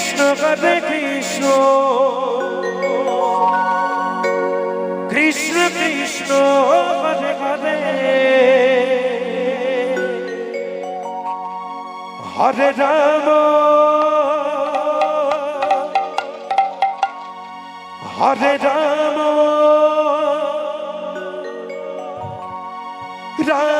Krishna হরে Krishna? Krishna Krishna Hare Hare Hare Ram. হরে Ram. Ram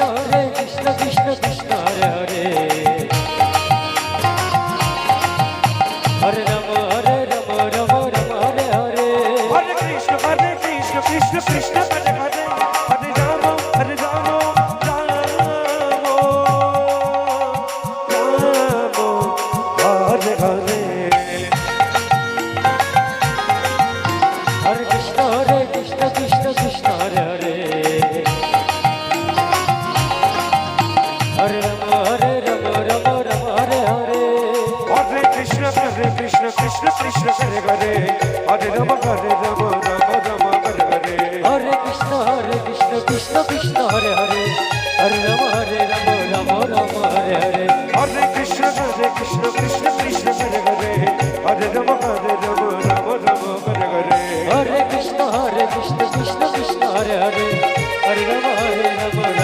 হরে Krishna Krishna Krishna হরে। হরে Ram হরে Ram Ram Ram Hare Hare. হরে Krishna হরে Krishna Krishna Krishna Hare Hare. হরে Ram হরে Ram Ram Ram Hare Hare. হরে Krishna হরে Krishna Krishna Krishna Hare Hare. হরে Ram হরে Ram Ram Ram Hare Hare. হরে Krishna হরে Krishna Krishna Krishna Hare Hare. হরে Ram হরে Ram Ram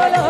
বল